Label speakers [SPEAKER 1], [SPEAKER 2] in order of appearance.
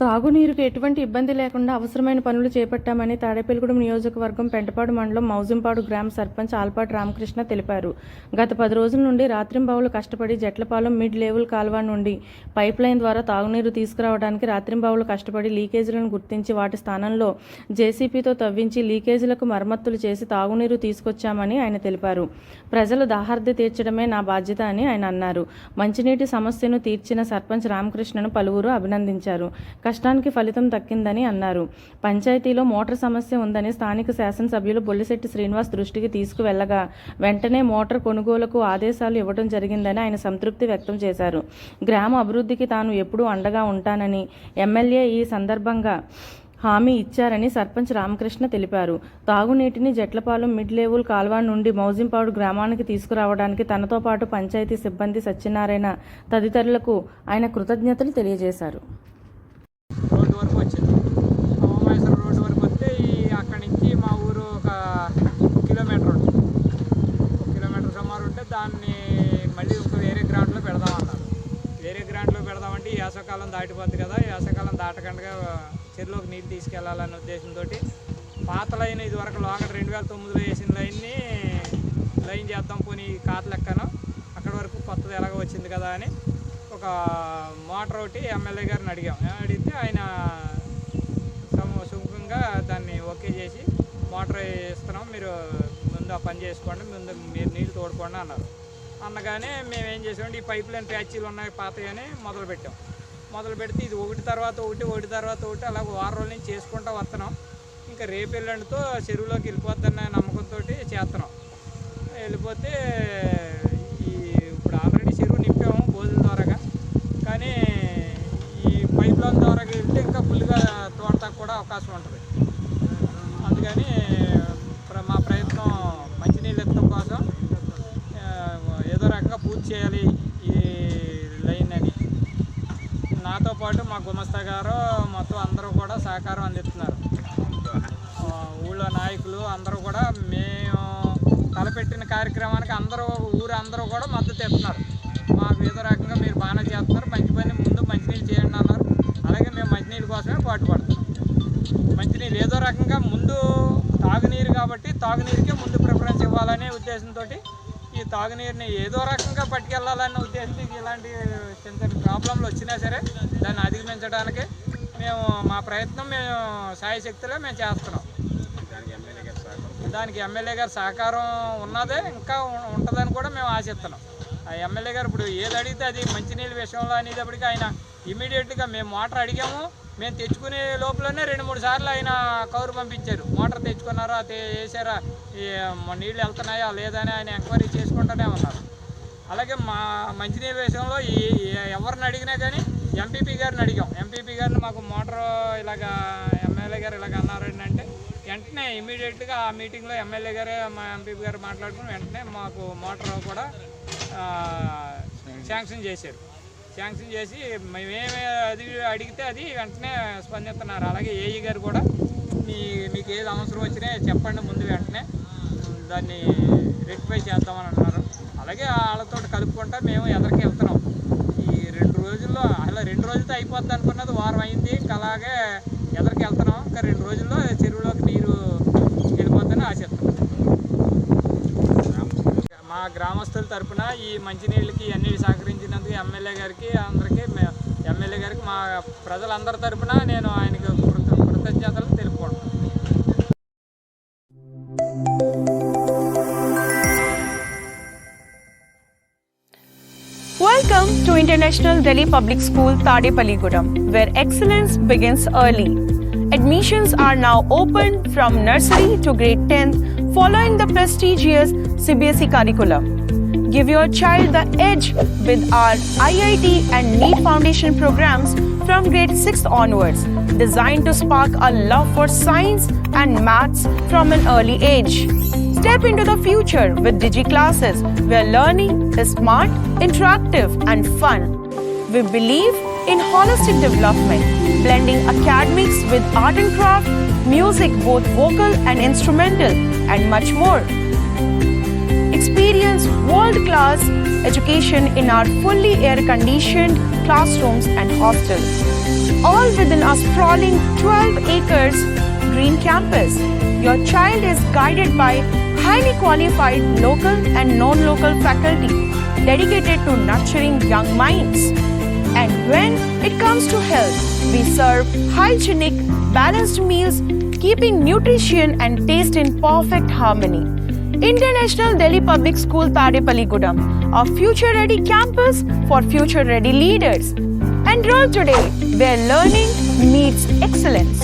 [SPEAKER 1] తాగునీరుకు ఎటువంటి ఇబ్బంది లేకుండా అవసరమైన పనులు చేపట్టామని తాడేపల్లిగూడెం నియోజకవర్గం పెంటపాడు మండలం మౌజింపాడు గ్రామ సర్పంచ్ ఆల్పాటి రామకృష్ణ తెలిపారు. గత పది రోజుల నుండి రాత్రింబావులు కష్టపడి జట్లపాలెం మిడ్ లెవెల్ కాల్వ నుండి పైప్ లైన్ ద్వారా తాగునీరు తీసుకురావడానికి రాత్రింబావులు కష్టపడి లీకేజీలను గుర్తించి వాటి స్థానంలో జేసీపీతో తవ్వించి లీకేజీలకు మరమ్మతులు చేసి తాగునీరు తీసుకొచ్చామని ఆయన తెలిపారు. ప్రజలు దాహార్ది తీర్చడమే నా బాధ్యత అని ఆయన అన్నారు. మంచినీటి సమస్యను తీర్చిన సర్పంచ్ రామకృష్ణను పలువురు అభినందించారు. కష్టానికి ఫలితం దక్కిందని అన్నారు. పంచాయతీలో మోటార్ సమస్య ఉందని స్థానిక శాసనసభ్యులు బొల్లిశెట్టి శ్రీనివాస్ దృష్టికి తీసుకువెళ్ళగా వెంటనే మోటార్ కొనుగోలుకు ఆదేశాలు ఇవ్వడం జరిగిందని ఆయన సంతృప్తి వ్యక్తం చేశారు. గ్రామ అభివృద్ధికి తాను ఎప్పుడూ అండగా ఉంటానని ఎమ్మెల్యే ఈ సందర్భంగా హామీ ఇచ్చారని సర్పంచ్ రామకృష్ణ తెలిపారు. తాగునీటిని జట్లపాలెం మిడ్ లెవెల్ కాల్వ నుండి మౌజింపాడు గ్రామానికి తీసుకురావడానికి తనతో పాటు పంచాయతీ సిబ్బంది సత్యనారాయణ తదితరులకు ఆయన కృతజ్ఞతలు తెలియజేశారు.
[SPEAKER 2] వచ్చింది. సోమేశ్వరం రోడ్డు వరకు వస్తే ఈ అక్కడి నుంచి మా ఊరు ఒక కిలోమీటర్ ఉంటుంది. ఒక కిలోమీటర్ సుమారు ఉంటే దాన్ని మళ్ళీ ఒక వేరే గ్రౌండ్లో పెడదామన్నారు వేరే గ్రౌండ్లో పెడదామంటే వేసవకాలం దాటిపోద్ది కదా. వేసవకాలం దాటకుండా చెరువులోకి నీళ్ళు తీసుకెళ్ళాలనే ఉద్దేశంతో పాత లైన్ ఇది వరకు లోకల్ రెండు వేల తొమ్మిదిలో వేసిన లైన్ని లైన్ చేద్దాం పోనీ కాత లెక్కను. అక్కడి వరకు కొత్తది ఎలాగ వచ్చింది కదా అని ఒక మోటార్ ఒకటి ఎమ్మెల్యే గారిని అడిగాం. అడిగితే ఆయన దాన్ని చేసి మోటార్ ఇస్తున్నాం మీరు ముందు ఆ పని చేసుకోండి ముందు మీరు నీళ్ళు తోడుకోండి అన్నారు. అనగానే మేము ఏం చేసామంటే ఈ పైప్ లైన్ ప్యాచీలు ఉన్నాయి పాతయని అని మొదలు పెట్టాం. మొదలు పెడితే ఇది ఒకటి తర్వాత ఒకటి ఒకటి తర్వాత ఒకటి అలా వారం రోజుల నుంచి చేసుకుంటూ వస్తున్నాం. ఇంకా రేపు ఎల్లుండితో చెరువులోకి వెళ్ళిపోద్దన్న నమ్మకంతో చేస్తున్నాం. వెళ్ళిపోతే ఈ ఇప్పుడు ఆల్రెడీ చెరువు నింపాము బోధుల ద్వారాగా. కానీ ఈ పైప్ లైన్ ద్వారా వెళ్తే ఇంకా ఫుల్గా తోడటానికి కూడా అవకాశం ఉంటుంది. అందుకని ప్ర- మా ప్రయత్నం మంచినీళ్ళు ఎత్తడం కోసం ఏదో రకంగా పూర్తి చేయాలి ఈ లైన్ అని. నాతో పాటు మా గుమస్తా గారు మొత్తం అందరూ కూడా సహకారం అందిస్తున్నారు. ఊళ్ళో నాయకులు అందరూ కూడా మేము తలపెట్టిన కార్యక్రమానికి అందరూ ఊరు అందరూ కూడా మద్దతు ఇస్తున్నారు. మాకు ఏదో రకంగా మీరు బాగానే చేస్తున్నారు మంచి పని మంచినీళ్ళు ఏదో రకంగా ముందు తాగునీరు కాబట్టి తాగునీరుకే ముందు ప్రిఫరెన్స్ ఇవ్వాలనే ఉద్దేశంతో ఈ తాగునీరుని ఏదో రకంగా పట్టుకెళ్ళాలనే ఉద్దేశంతో ఇలాంటి చిన్న చిన్న ప్రాబ్లంలు వచ్చినా సరే దాన్ని అధిగమించడానికి మేము మా ప్రయత్నం మేము సాయశక్తిలో మేము చేస్తున్నాం. దానికి ఎమ్మెల్యే గారి సహకారం? ఉన్నదే ఇంకా ఉంటుందని కూడా మేము ఆశిస్తున్నాం. ఆ ఎమ్మెల్యే గారు ఇప్పుడు ఏది అడిగితే అది మంచినీళ్ళ విషయంలో అనేటప్పటికి ఆయన ఇమీడియట్గా మేము మోటార్ అడిగాము. మేము తెచ్చుకునే లోపలనే రెండు మూడు సార్లు ఆయన కౌరు పంపించారు. మోటార్ తెచ్చుకున్నారా వేసారా ఈ నీళ్ళు వెళ్తున్నాయా లేదని ఆయన ఎంక్వైరీ చేసుకుంటూనే ఉన్నారు. అలాగే మా మంచినీళ్ళ విషయంలో ఈ ఎవరిని అడిగినా కానీ ఎంపీపీ గారిని అడిగాం. ఎంపీపీ గారిని మాకు మోటార్ ఇలాగా ఎమ్మెల్యే గారు ఇలాగ అన్నారని అంటే వెంటనే ఇమీడియట్గా ఆ మీటింగ్లో ఎమ్మెల్యే గారే మా ఎంపీపీ గారు మాట్లాడుకుని వెంటనే మాకు మోటార్ కూడా శాంక్షన్ చేశారు. శాంక్షన్ చేసి మేమే అది అడిగితే అది వెంటనే స్పందిస్తున్నారు. అలాగే ఏఈ గారు కూడా మీ మీకు ఏది అవసరం వచ్చినా చెప్పండి ముందు వెంటనే. దాన్ని రెక్టిఫై చేద్దామని అన్నారు. అలాగే వాళ్ళతో కలుపుకుంటా మేము ఎదరికి వెళ్తున్నాం. ఈ రెండు రోజుల్లో అలా రెండు రోజులతో అయిపోద్ది అనుకున్నది వారం అయింది. అలాగే ఎదరికి వెళ్తున్నాం. ఇంకా రెండు రోజుల్లో తరపున ఈ మంచినీళ్ళకి అన్ని సహకరించినందుకు ఎమ్మెల్యే గారికి అందరికీ మే- ఎమ్మెల్యే గారికి మా ప్రజలందరి తరపున నేను ఆయనకి కృత కృతజ్ఞతలు తెలుపుకుంటున్నాను
[SPEAKER 3] Welcome to International Delhi Public School Tadepalligudam, where excellence begins early. Admissions are now open from nursery to grade 10th following the prestigious CBSE curriculum. Give your child the edge with our IIT and NEET foundation programs from grade 6 onwards, designed to spark a love for science and maths from an early age. Step into the future with Digi classes where learning is smart, interactive, and fun. We believe in holistic development, blending academics with art and craft, music, both vocal and instrumental, and much more. Experience world class education in our fully air conditioned classrooms and hostels. All within our sprawling 12 acres green campus. Your child is guided by highly qualified local and non local faculty dedicated to nurturing young minds. And when it comes to health, we serve hygienic, balanced meals, keeping nutrition and taste in perfect harmony. International Delhi Public School Tadepalli Gudam, a future ready campus for future ready leaders. Enroll today where learning meets excellence.